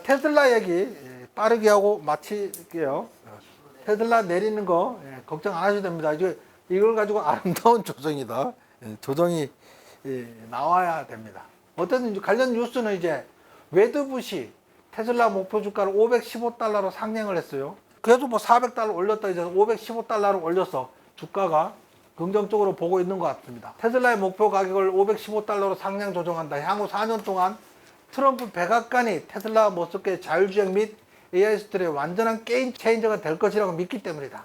자, 테슬라 얘기 예, 빠르게 하고 마칠게요. 테슬라 내리는 거 예, 걱정 안 하셔도 됩니다. 이걸 가지고 아름다운 조정이다. 예, 조정이 예, 나와야 됩니다. 어쨌든 관련 뉴스는 이제 웨드부시 테슬라 목표 주가를 515달러로 상향을 했어요. 그래도 뭐 400달러 올렸다 이제 515달러로 올려서 주가가 긍정적으로 보고 있는 것 같습니다. 테슬라의 목표 가격을 515달러로 상향 조정한다. 향후 4년 동안 트럼프 백악관이 테슬라 모습계 자율주행 및 AI 수출의 완전한 게임 체인저가 될 것이라고 믿기 때문이다.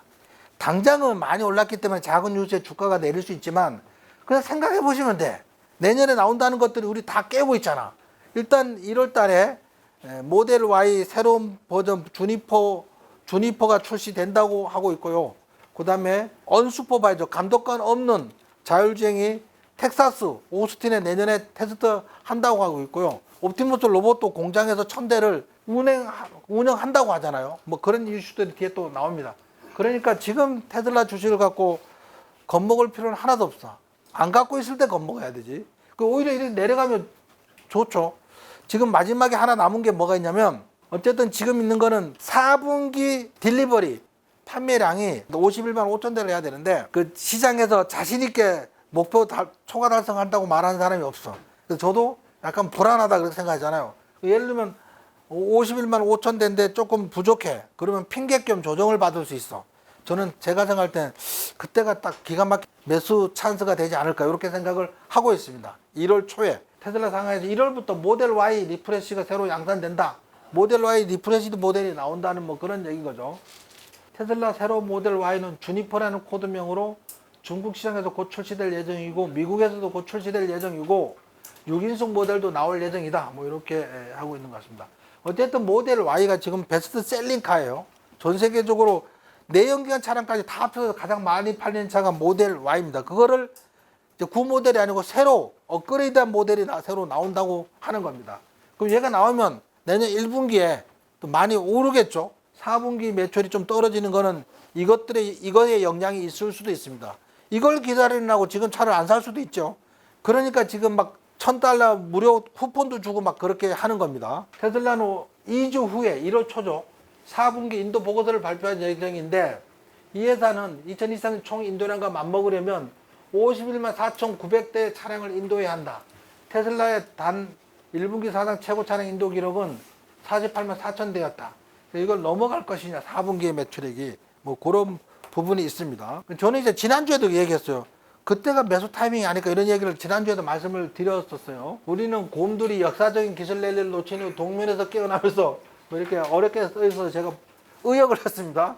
당장은 많이 올랐기 때문에 작은 뉴스에 주가가 내릴 수 있지만 그냥 생각해 보시면 돼. 내년에 나온다는 것들이 우리 다 깨고 있잖아. 일단 1월 달에 에, 모델 Y 새로운 버전 주니퍼 주니퍼가 출시된다고 하고 있고요. 그다음에 언슈퍼바이저 감독관 없는 자율주행이 텍사스 오스틴에 내년에 테스트 한다고 하고 있고요. 옵티머스 로봇도 공장에서 천 대를 운행 운영한다고 하잖아요. 뭐 그런 이슈들이 뒤에 또 나옵니다. 그러니까 지금 테슬라 주식을 갖고 겁먹을 필요는 하나도 없어. 안 갖고 있을 때 겁먹어야 되지. 그 오히려 이렇게 내려가면 좋죠. 지금 마지막에 하나 남은 게 뭐가 있냐면 어쨌든 지금 있는 거는 4분기 딜리버리 판매량이 51만 5천 대를 해야 되는데 그 시장에서 자신 있게 목표 달, 초과 달성한다고 말하는 사람이 없어. 그래서 저도 약간 불안하다 그렇게 생각하잖아요. 예를 들면 51만 5천 대인데 조금 부족해. 그러면 핑계 겸 조정을 받을 수 있어. 저는 제가 생각할 땐 그때가 딱 기가 막힌 매수 찬스가 되지 않을까 이렇게 생각을 하고 있습니다. 1월 초에 테슬라 상하에서 1월부터 모델 Y 리프레시가 새로 양산된다. 모델 Y 리프레시드 모델이 나온다는 뭐 그런 얘기인 거죠. 테슬라 새로 모델 Y는 주니퍼라는 코드명으로 중국 시장에서 곧 출시될 예정이고 미국에서도 곧 출시될 예정이고 6인승 모델도 나올 예정이다. 뭐 이렇게 에, 하고 있는 것 같습니다. 어쨌든 모델 Y가 지금 베스트 셀링 카예요. 전 세계적으로 내연기관 차량까지 다 합쳐서 가장 많이 팔리는 차가 모델 Y입니다. 그거를 이제 구 모델이 아니고 새로 업그레이드한 모델이 나, 새로 나온다고 하는 겁니다. 그럼 얘가 나오면 내년 1분기에 또 많이 오르겠죠. 4분기 매출이 좀 떨어지는 거는 이것들의 이거에 영향이 있을 수도 있습니다. 이걸 기다리느라고 지금 차를 안 살 수도 있죠. 그러니까 지금 막 천 달러 무료 쿠폰도 주고 막 그렇게 하는 겁니다. 테슬라는 2주 후에 1월 초죠. 4분기 인도 보고서를 발표할 예정인데 이 회사는 2023년 총 인도량과 맞먹으려면 51만 4,900대 차량을 인도해야 한다. 테슬라의 단 1분기 사상 최고 차량 인도 기록은 48만 4천 대였다. 이걸 넘어갈 것이냐 4분기의 매출액이 뭐 그런 부분이 있습니다. 저는 이제 지난주에도 얘기했어요. 그때가 매수 타이밍이 아닐까 이런 얘기를 지난주에도 말씀을 드렸었어요. 우리는 곰돌이 역사적인 기술 랠리를 놓친 후 동면에서 깨어나면서 뭐 이렇게 어렵게 써있어서 제가 의역을 했습니다.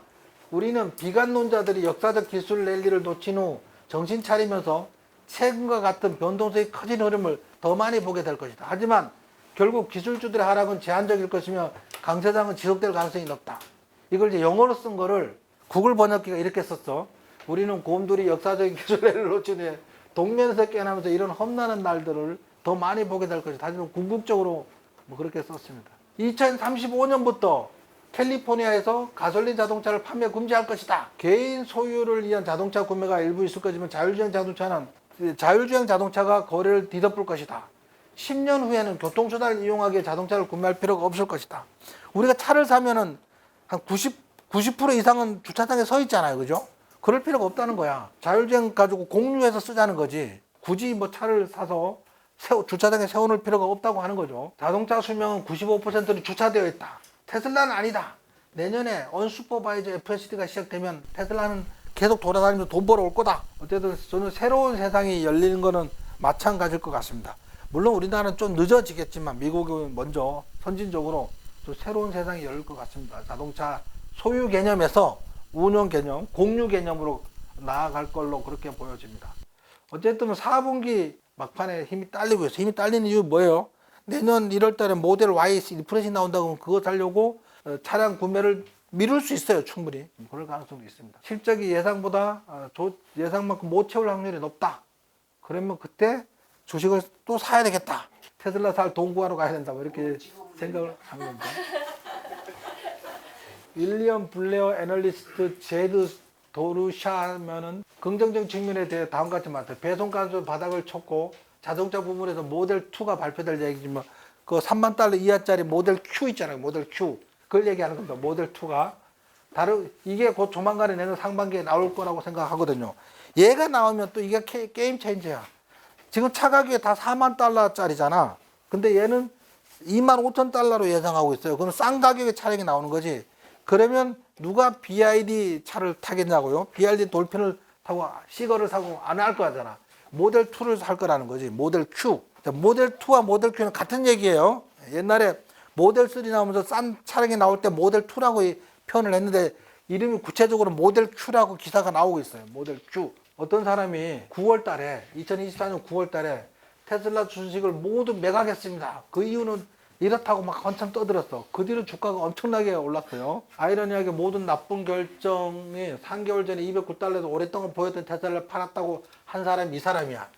우리는 비관론자들이 역사적 기술 랠리를 놓친 후 정신 차리면서 최근과 같은 변동성이 커진 흐름을 더 많이 보게 될 것이다. 하지만 결국 기술주들의 하락은 제한적일 것이며 강세장은 지속될 가능성이 높다. 이걸 이제 영어로 쓴 거를 구글 번역기가 이렇게 썼어. 우리는 곰돌이 역사적인 기술을 놓친 후에 동면에서 깨어나면서 이런 험난한 날들을 더 많이 보게 될 것이다. 하지만 궁극적으로 뭐 그렇게 썼습니다. 2035년부터 캘리포니아에서 가솔린 자동차를 판매 금지할 것이다. 개인 소유를 위한 자동차 구매가 일부 있을 거지만 자율주행 자동차는 자율주행 자동차가 거래를 뒤덮을 것이다. 10년 후에는 교통수단을 이용하기에 자동차를 구매할 필요가 없을 것이다. 우리가 차를 사면은 한 90, 90% 이상은 주차장에 서 있잖아요. 그죠? 그럴 필요가 없다는 거야. 자율주행 가지고 공유해서 쓰자는 거지. 굳이 뭐 차를 사서 세워, 주차장에 세워놓을 필요가 없다고 하는 거죠. 자동차 수명은 95%는 주차되어 있다. 테슬라는 아니다. 내년에 언슈퍼바이저 FSD가 시작되면 테슬라는 계속 돌아다니면서 돈 벌어 올 거다. 어쨌든 저는 새로운 세상이 열리는 거는 마찬가지일 것 같습니다. 물론 우리나라는 좀 늦어지겠지만 미국은 먼저 선진적으로 또 새로운 세상이 열릴 것 같습니다. 자동차 소유 개념에서 운영 개념, 공유 개념으로 나아갈 걸로 그렇게 보여집니다. 어쨌든 4분기 막판에 힘이 딸리고 있어요. 힘이 딸리는 이유 뭐예요? 내년 1월 달에 모델 Y 리프레시 나온다고 하면 그거 살려고 어, 차량 구매를 미룰 수 있어요. 충분히. 그럴 가능성도 있습니다. 실적이 예상보다 어, 조- 예상만큼 못 채울 확률이 높다. 그러면 그때 주식을 또 사야 되겠다. 테슬라 살 돈 구하러 가야 된다. 뭐 이렇게 생각을 하는 겁니다. 윌리엄 블레어 애널리스트 제드 도르샤면은 긍정적 측면에 대해 다음과 같이 말해요. 배송 가수 바닥을 쳤고 자동차 부분에서 모델 2가 발표될 얘기지만 그 3만 달러 이하짜리 모델 Q 있잖아요. 모델 Q. 그걸 얘기하는 겁니다. 모델 2가. 다른, 이게 곧 조만간에 내년 상반기에 나올 거라고 생각하거든요. 얘가 나오면 또 이게 게- 게임 체인저야. 지금 차 가격이 다 4만 달러짜리잖아. 근데 얘는 2만 5천 달러로 예상하고 있어요. 그럼 싼 가격의 차량이 나오는 거지. 그러면 누가 BID 차를 타겠냐고요? BID 돌핀을 타고 시거를 사고 안 할 거잖아. 모델 2를 살 거라는 거지. 모델 Q. 자, 모델 2와 모델 Q는 같은 얘기예요. 옛날에 모델 3 나오면서 싼 차량이 나올 때 모델 2라고 이 표현을 했는데 이름이 구체적으로 모델 Q라고 기사가 나오고 있어요. 모델 Q. 어떤 사람이 9월 달에 2024년 9월 달에 테슬라 주식을 모두 매각했습니다. 그 이유는 이렇다고 막 한참 떠들었어. 그 뒤로 주가가 엄청나게 올랐어요. 아이러니하게 모든 나쁜 결정이 3개월 전에 209달러에서 오랫동안 보였던 테슬라를 팔았다고 한 사람이 이 사람이야.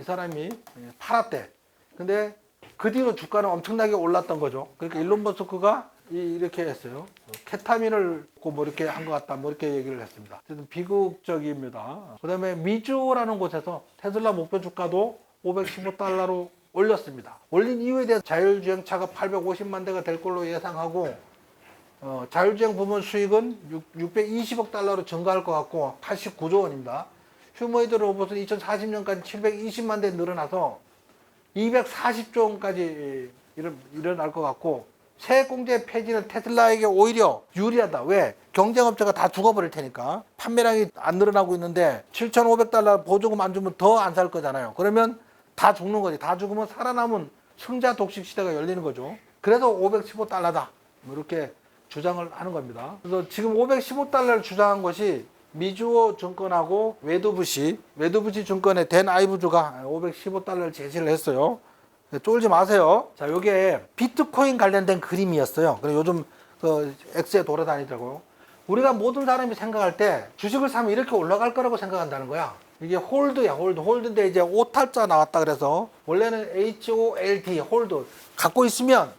이 사람이 예, 팔았대. 근데 그 뒤로 주가는 엄청나게 올랐던 거죠. 그러니까 일론 머스크가 이- 이렇게 했어요. 케타민을 고뭐 이렇게 한 것 같다. 뭐 이렇게 얘기를 했습니다. 어쨌든 비극적입니다. 그 다음에 미주라는 곳에서 테슬라 목표 주가도 515달러로 올렸습니다. 올린 이유에 대해서 자율주행 차가 850만 대가 될 걸로 예상하고 어, 자율주행 부문 수익은 6, 620억 달러로 증가할 것 같고 89조 원입니다. 휴머이드 로봇은 2040년까지 720만 대 늘어나서 240조 원까지 일어, 일어날 것 같고 세액공제 폐지는 테슬라에게 오히려 유리하다. 왜? 경쟁업체가 다 죽어버릴 테니까 판매량이 안 늘어나고 있는데 7,500달러 보조금 안 주면 더 안 살 거잖아요. 그러면 다 죽는 거지. 다 죽으면 살아남은 승자 독식 시대가 열리는 거죠. 그래서 515달러다. 뭐 이렇게 주장을 하는 겁니다. 그래서 지금 515달러를 주장한 것이 미주호 증권하고 웨드부시, 웨드부시 증권의 댄 아이브주가 515달러를 제시를 했어요. 쫄지 마세요. 자, 요게 비트코인 관련된 그림이었어요. 그래 요즘 그 X에 돌아다니더라고요. 우리가 모든 사람이 생각할 때 주식을 사면 이렇게 올라갈 거라고 생각한다는 거야. 이게 홀드야, 홀드. 홀드인데 이제 오탈자 나왔다 그래서 원래는 HOLD, 홀드. 갖고 있으면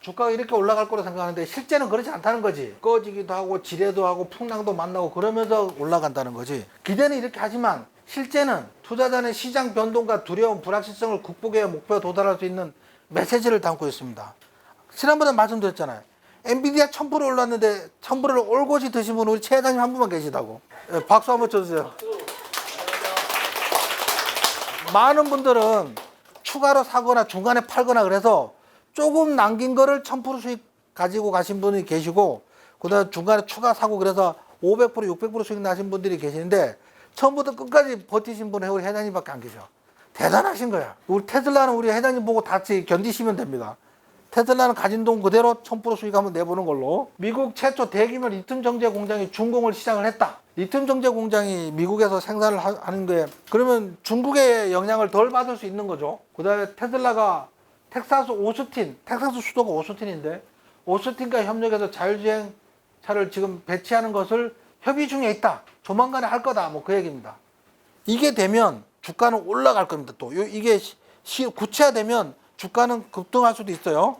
주가가 이렇게 올라갈 거로 생각하는데 실제는 그렇지 않다는 거지. 꺼지기도 하고 지뢰도 하고 풍랑도 만나고 그러면서 올라간다는 거지. 기대는 이렇게 하지만 실제는 투자자는 시장 변동과 두려움, 불확실성을 극복해야 목표에 도달할 수 있는 메시지를 담고 있습니다. 지난번에 말씀드렸잖아요. 엔비디아 1000% 올랐는데 1000%를 올곧이 드신 분 우리 최 회장님 한 분만 계시다고. 예, 박수 한번 쳐주세요. 많은 분들은 추가로 사거나 중간에 팔거나 그래서 조금 남긴 거를 1000% 수익 가지고 가신 분이 계시고 그다음 중간에 추가 사고 그래서 500% 600% 수익 나신 분들이 계시는데 처음부터 끝까지 버티신 분은 우리 회장님밖에 안 계셔. 대단하신 거야. 우리 테슬라는 우리 회장님 보고 같이 견디시면 됩니다. 테슬라는 가진 돈 그대로 1000% 수익 한번 내보는 걸로. 미국 최초 대규모 리튬 정제 공장이 준공을 시작을 했다. 리튬 정제 공장이 미국에서 생산을 하- 하는 게 그러면 중국의 영향을 덜 받을 수 있는 거죠. 그다음에 테슬라가 텍사스 오스틴, 텍사스 수도가 오스틴인데 오스틴과 협력해서 자율주행 차를 지금 배치하는 것을 협의 중에 있다. 조만간에 할 거다. 뭐 그 얘기입니다. 이게 되면 주가는 올라갈 겁니다. 또 요- 이게 구체화되면 주가는 급등할 수도 있어요.